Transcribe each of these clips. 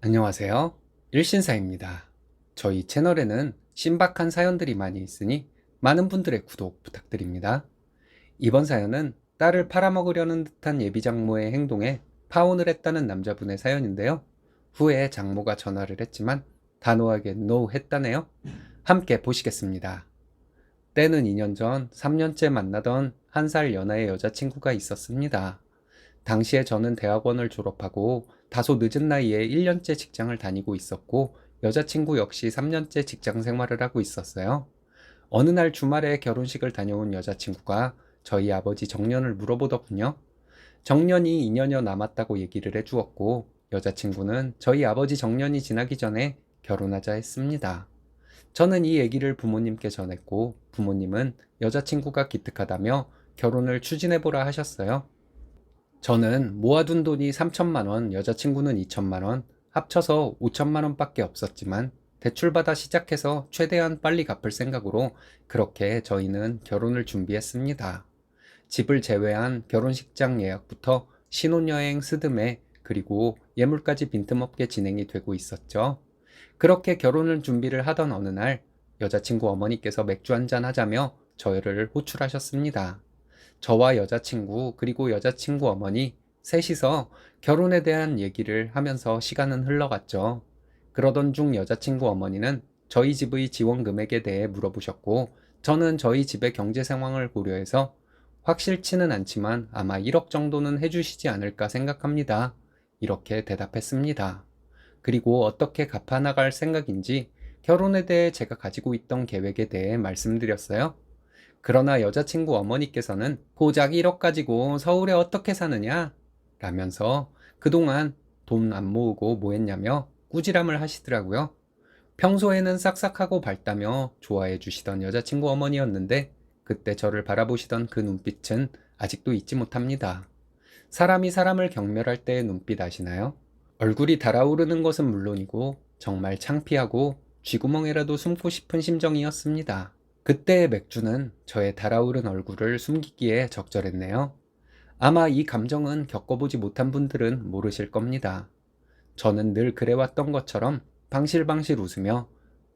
안녕하세요. 일신사입니다. 저희 채널에는 신박한 사연들이 많이 있으니 많은 분들의 구독 부탁드립니다. 이번 사연은 딸을 팔아먹으려는 듯한 예비 장모의 행동에 파혼을 했다는 남자분의 사연인데요. 후에 장모가 전화를 했지만 단호하게 NO 했다네요. 함께 보시겠습니다. 때는 2년 전 3년째 만나던 한 살 연하의 여자친구가 있었습니다. 당시에 저는 대학원을 졸업하고 다소 늦은 나이에 1년째 직장을 다니고 있었고 여자친구 역시 3년째 직장 생활을 하고 있었어요. 어느 날 주말에 결혼식을 다녀온 여자친구가 저희 아버지 정년을 물어보더군요. 정년이 2년여 남았다고 얘기를 해주었고 여자친구는 저희 아버지 정년이 지나기 전에 결혼하자 했습니다. 저는 이 얘기를 부모님께 전했고 부모님은 여자친구가 기특하다며 결혼을 추진해보라 하셨어요. 저는 모아둔 돈이 3천만 원, 여자친구는 2천만 원, 합쳐서 5천만 원밖에 없었지만 대출받아 시작해서 최대한 빨리 갚을 생각으로 그렇게 저희는 결혼을 준비했습니다. 집을 제외한 결혼식장 예약부터 신혼여행 스드메 그리고 예물까지 빈틈없게 진행이 되고 있었죠. 그렇게 결혼을 준비를 하던 어느 날 여자친구 어머니께서 맥주 한잔 하자며 저희를 호출하셨습니다. 저와 여자친구 그리고 여자친구 어머니 셋이서 결혼에 대한 얘기를 하면서 시간은 흘러갔죠. 그러던 중 여자친구 어머니는 저희 집의 지원 금액에 대해 물어보셨고 저는 저희 집의 경제 상황을 고려해서 확실치는 않지만 아마 1억 정도는 해주시지 않을까 생각합니다. 이렇게 대답했습니다. 그리고 어떻게 갚아나갈 생각인지 결혼에 대해 제가 가지고 있던 계획에 대해 말씀드렸어요. 그러나 여자친구 어머니께서는 고작 1억 가지고 서울에 어떻게 사느냐? 라면서 그동안 돈 안 모으고 뭐 했냐며 꾸지람을 하시더라고요. 평소에는 싹싹하고 밝다며 좋아해 주시던 여자친구 어머니였는데 그때 저를 바라보시던 그 눈빛은 아직도 잊지 못합니다. 사람이 사람을 경멸할 때의 눈빛 아시나요? 얼굴이 달아오르는 것은 물론이고 정말 창피하고 쥐구멍에라도 숨고 싶은 심정이었습니다. 그때의 맥주는 저의 달아오른 얼굴을 숨기기에 적절했네요. 아마 이 감정은 겪어보지 못한 분들은 모르실 겁니다. 저는 늘 그래왔던 것처럼 방실방실 웃으며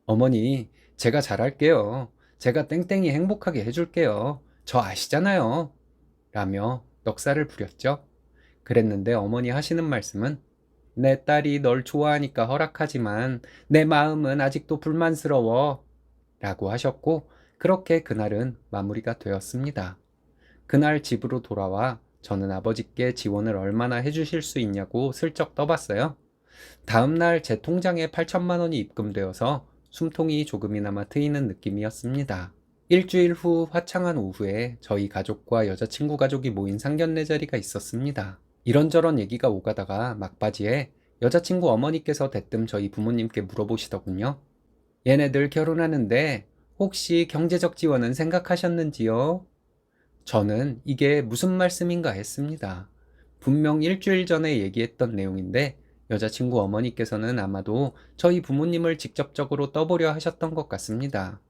어머니, 제가 잘할게요. 제가 땡땡이 행복하게 해줄게요. 저 아시잖아요. 라며 넉살을 부렸죠. 그랬는데 어머니 하시는 말씀은 내 딸이 널 좋아하니까 허락하지만 내 마음은 아직도 불만스러워. 라고 하셨고 그렇게 그날은 마무리가 되었습니다. 그날 집으로 돌아와 저는 아버지께 지원을 얼마나 해주실 수 있냐고 슬쩍 떠봤어요. 다음날 제 통장에 8천만 원이 입금되어서 숨통이 조금이나마 트이는 느낌이었습니다. 일주일 후 화창한 오후에 저희 가족과 여자친구 가족이 모인 상견례 자리가 있었습니다. 이런저런 얘기가 오가다가 막바지에 여자친구 어머니께서 대뜸 저희 부모님께 물어보시더군요. 얘네들 결혼하는데 혹시 경제적 지원은 생각하셨는지요? 저는 이게 무슨 말씀인가 했습니다. 분명 일주일 전에 얘기했던 내용인데 여자친구 어머니께서는 아마도 저희 부모님을 직접적으로 떠보려 하셨던 것 같습니다.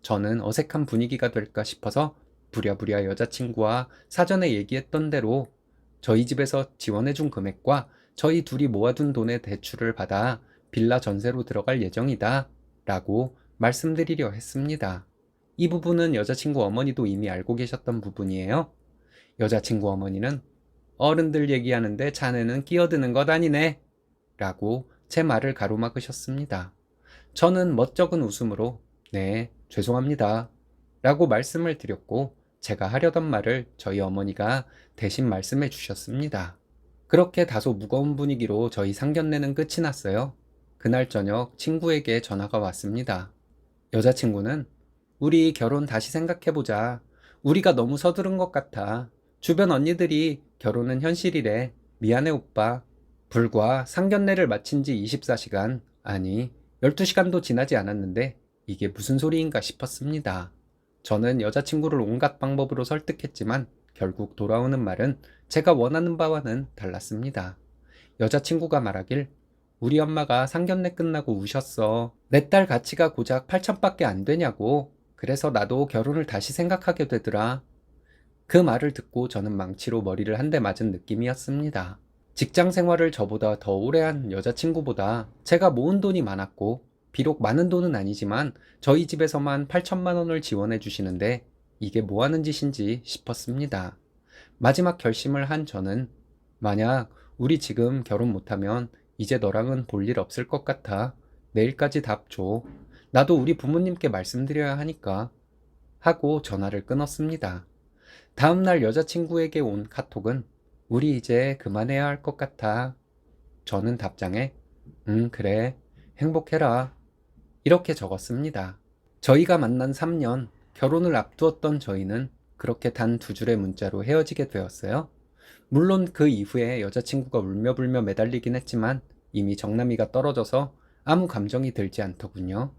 저는 어색한 분위기가 될까 싶어서 부랴부랴 여자친구와 사전에 얘기했던 대로 저희 집에서 지원해준 금액과 저희 둘이 모아둔 돈의 대출을 받아 빌라 전세로 들어갈 예정이다. 라고 말씀드리려 했습니다. 이 부분은 여자친구 어머니도 이미 알고 계셨던 부분이에요. 여자친구 어머니는 어른들 얘기하는데 자네는 끼어드는 것 아니네. 라고 제 말을 가로막으셨습니다. 저는 멋쩍은 웃음으로 네, 죄송합니다. 라고 말씀을 드렸고 제가 하려던 말을 저희 어머니가 대신 말씀해 주셨습니다. 그렇게 다소 무거운 분위기로 저희 상견례는 끝이 났어요. 그날 저녁 친구에게 전화가 왔습니다. 여자친구는 우리 결혼 다시 생각해보자. 우리가 너무 서두른 것 같아. 주변 언니들이 결혼은 현실이래. 미안해 오빠. 불과 상견례를 마친 지 24시간, 아니 12시간도 지나지 않았는데 이게 무슨 소리인가 싶었습니다. 저는 여자친구를 온갖 방법으로 설득했지만 결국 돌아오는 말은 제가 원하는 바와는 달랐습니다. 여자친구가 말하길 우리 엄마가 상견례 끝나고 우셨어. 내 딸 가치가 고작 8천밖에 안 되냐고. 그래서 나도 결혼을 다시 생각하게 되더라. 그 말을 듣고 저는 망치로 머리를 한 대 맞은 느낌이었습니다. 직장 생활을 저보다 더 오래 한 여자친구보다 제가 모은 돈이 많았고, 비록 많은 돈은 아니지만 저희 집에서만 8천만 원을 지원해 주시는데 이게 뭐 하는 짓인지 싶었습니다. 마지막 결심을 한 저는 만약 우리 지금 결혼 못하면 이제 너랑은 볼 일 없을 것 같아. 내일까지 답 줘. 나도 우리 부모님께 말씀드려야 하니까. 하고 전화를 끊었습니다. 다음날 여자친구에게 온 카톡은 우리 이제 그만해야 할 것 같아. 저는 답장에 응, 그래. 행복해라. 이렇게 적었습니다. 저희가 만난 3년, 결혼을 앞두었던 저희는 그렇게 단 두 줄의 문자로 헤어지게 되었어요. 물론 그 이후에 여자친구가 울며불며 매달리긴 했지만 이미 정남이가 떨어져서 아무 감정이 들지 않더군요.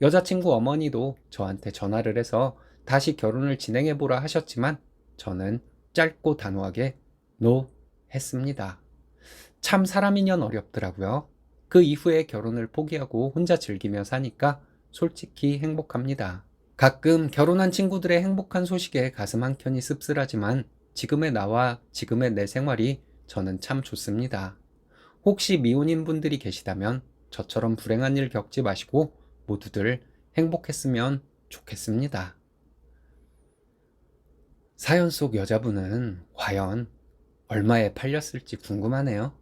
여자친구 어머니도 저한테 전화를 해서 다시 결혼을 진행해보라 하셨지만 저는 짧고 단호하게 노 했습니다. 참 사람이년 어렵더라고요. 그 이후에 결혼을 포기하고 혼자 즐기며 사니까 솔직히 행복합니다. 가끔 결혼한 친구들의 행복한 소식에 가슴 한켠이 씁쓸하지만 지금의 나와 지금의 내 생활이 저는 참 좋습니다. 혹시 미혼인 분들이 계시다면 저처럼 불행한 일 겪지 마시고 모두들 행복했으면 좋겠습니다. 사연 속 여자분은 과연 얼마에 팔렸을지 궁금하네요.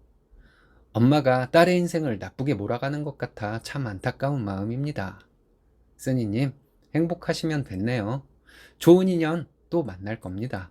엄마가 딸의 인생을 나쁘게 몰아가는 것 같아 참 안타까운 마음입니다. 쓰니님, 행복하시면 됐네요. 좋은 인연 또 만날 겁니다.